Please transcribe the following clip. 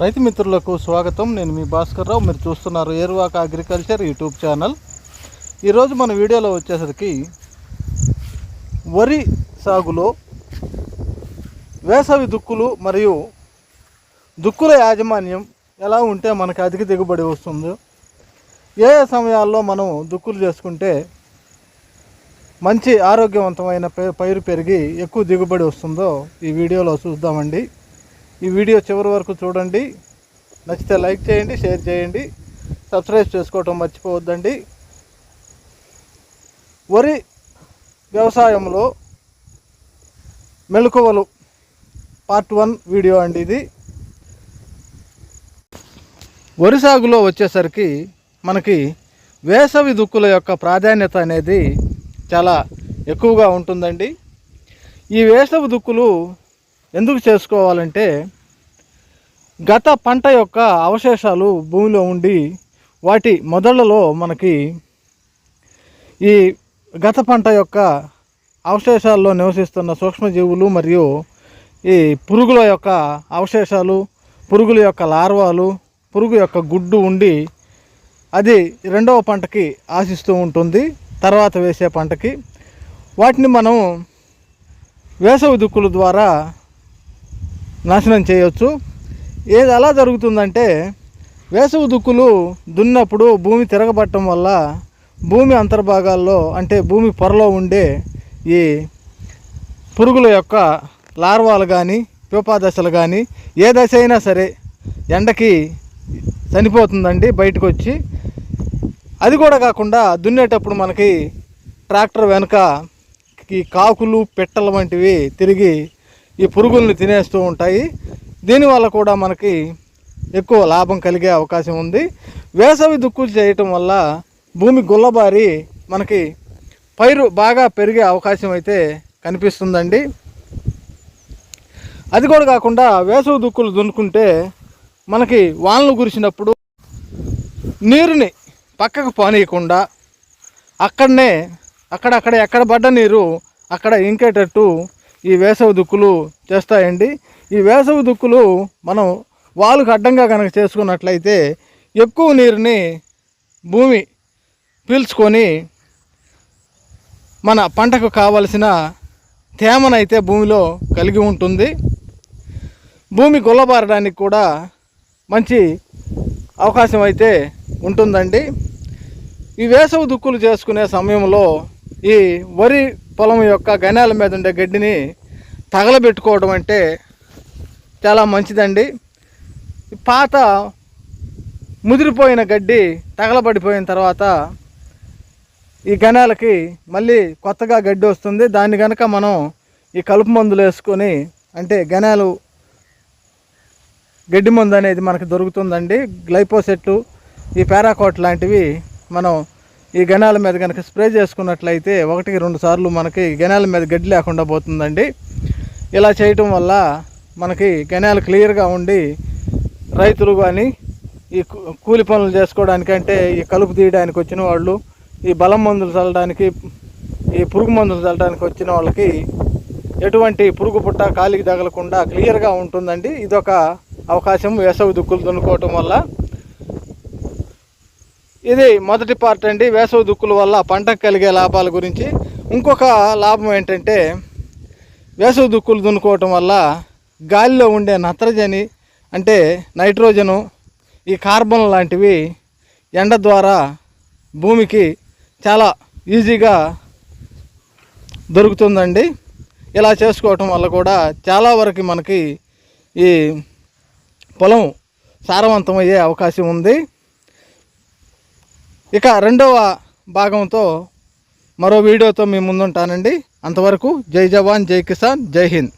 రైతు మిత్రులకు స్వాగతం. నేను మీ భాస్కర్ రావు మీరు చూస్తున్నారు ఏరువాక అగ్రికల్చర్ యూట్యూబ్ ఛానల్. ఈరోజు మన వీడియోలో వచ్చేసరికి వరి సాగులో వేసవి దుక్కులు మరియు దుక్కుల యాజమాన్యం ఎలా ఉంటే మనకి అధిక దిగుబడి వస్తుందో. ఏ ఏ సమయాల్లో మనం దుక్కులు చేసుకుంటే మంచి ఆరోగ్యవంతమైన పై- పైరు పెరిగి ఎక్కువ దిగుబడి వస్తుందో ఈ వీడియోలో చూద్దామండి. ఈ వీడియో చివరి వరకు చూడండి. నచ్చితే లైక్ చేయండి షేర్ చేయండి. సబ్స్క్రైబ్ చేసుకోవటం మర్చిపోవద్దండి. వరి వ్యవసాయంలో మెలకువలు పార్ట్ వన్ వీడియో అండి ఇది. వరి సాగులో వచ్చేసరికి మనకి వేసవి దుక్కుల యొక్క ప్రాధాన్యత అనేది చాలా ఎక్కువగా ఉంటుందండి. ఈ వేసవి దుక్కులు ఎందుకు చేసుకోవాలంటే గత పంట యొక్క అవశేషాలు భూమిలో ఉండి వాటి మొదళ్ళలో మనకి ఈ గత పంట యొక్క అవశేషాల్లో నివసిస్తున్న సూక్ష్మజీవులు మరియు ఈ పురుగుల యొక్క అవశేషాలు పురుగుల యొక్క లార్వాలు పురుగు యొక్క గుడ్డు ఉండి అది రెండవ పంటకి ఆశిస్తూ ఉంటుంది తర్వాత వేసే పంటకి. వాటిని మనం వేసవి దుక్కుల ద్వారా నాశనం చేయొచ్చు. ఏది ఎలా జరుగుతుందంటే వేసవి దుక్కులు దున్నప్పుడు భూమి తిరగబట్టడం వల్ల భూమి అంతర్భాగాల్లో అంటే భూమి పొరలో ఉండే ఈ పురుగుల యొక్క లార్వాలు కానీ దశలు కానీ ఏ దశ అయినా సరే ఎండకి చనిపోతుందండి బయటకు వచ్చి అది కూడా కాకుండా దున్నేటప్పుడు మనకి ట్రాక్టర్ వెనుక ఈ కాకులు పెట్టలు వంటివి తిరిగి ఈ పురుగుల్ని తినేస్తూ ఉంటాయి. దీనివల్ల కూడా మనకి ఎక్కువ లాభం కలిగే అవకాశం ఉంది. వేసవి దుక్కులు చేయటం వల్ల భూమి గుల్లబారి మనకి పైరు బాగా పెరిగే అవకాశం అయితే కనిపిస్తుందండి. అది కూడా కాకుండా వేసవి దుక్కులు దున్నుకుంటే మనకి వానలు కురిసినప్పుడు నీరుని పక్కకు పానీయకుండా అక్కడనే అక్కడక్కడ ఎక్కడ పడ్డ నీరు అక్కడ ఇంకేటట్టు ఈ వేసవి దుక్కులు చేస్తాయండి ఈ వేసవి దుక్కులు మనం వాలుకు అడ్డంగా కనుక చేసుకున్నట్లయితే ఎక్కువ నీరుని భూమి పీల్చుకొని మన పంటకు కావలసిన తేమనైతే భూమిలో కలిగి ఉంటుంది. భూమి గుల్లబారడానికి కూడా మంచి అవకాశం అయితే ఉంటుందండి. ఈ వేసవి దుక్కులు చేసుకునే సమయంలో ఈ వరి పొలం యొక్క గనాల మీద ఉండే గడ్డిని తగలబెట్టుకోవడం అంటే చాలా మంచిదండి. పాత ముదిరిపోయిన గడ్డి తగలబడిపోయిన తర్వాత ఈ గనాలకి మళ్ళీ కొత్తగా గడ్డి వస్తుంది. దాన్ని కనుక మనం ఈ కలుపు మందులు వేసుకొని అంటే గనాలు గడ్డి మందు అనేది మనకు దొరుకుతుందండి. గ్లైపోసెట్లు ఈ పారాకోట్ లాంటివి మనం ఈ గణాల మీద కనుక స్ప్రే చేసుకున్నట్లయితే ఒకటికి రెండు సార్లు మనకి గణాల మీద గడ్డి లేకుండా పోతుందండి. ఇలా చేయటం వల్ల మనకి గణాలు క్లియర్గా ఉండి రైతులు కానీ ఈ కూలి పనులు చేసుకోవడానికంటే ఈ కలుపు తీయడానికి వచ్చిన వాళ్ళు ఈ బలం మందులు చల్లడానికి ఈ పురుగు మందులు చల్లడానికి వచ్చిన వాళ్ళకి ఎటువంటి పురుగు పుట్ట కాలికి తగలకుండా క్లియర్గా ఉంటుందండి. ఇదొక అవకాశం వేసవి దుక్కులు దున్నుకోవటం వల్ల ఇది మొదటి పార్ట్ అండి. వేసవి దుక్కుల వల్ల పంటకు కలిగే లాభాల గురించి. ఇంకొక లాభం ఏంటంటే వేసవి దుక్కులు దున్నుకోవటం వల్ల గాలిలో ఉండే నత్రజని అంటే నైట్రోజను ఈ కార్బన్ లాంటివి ఎండ ద్వారా భూమికి చాలా ఈజీగా దొరుకుతుందండి. ఇలా చేసుకోవటం వల్ల కూడా చాలా వరకు మనకి ఈ పొలం సారవంతమయ్యే అవకాశం ఉంది. ఇక రెండవ భాగంతో మరో వీడియోతో మీ ముందుంటానండి. అంతవరకు జై జవాన్ జై కిసాన్ జై హింద్.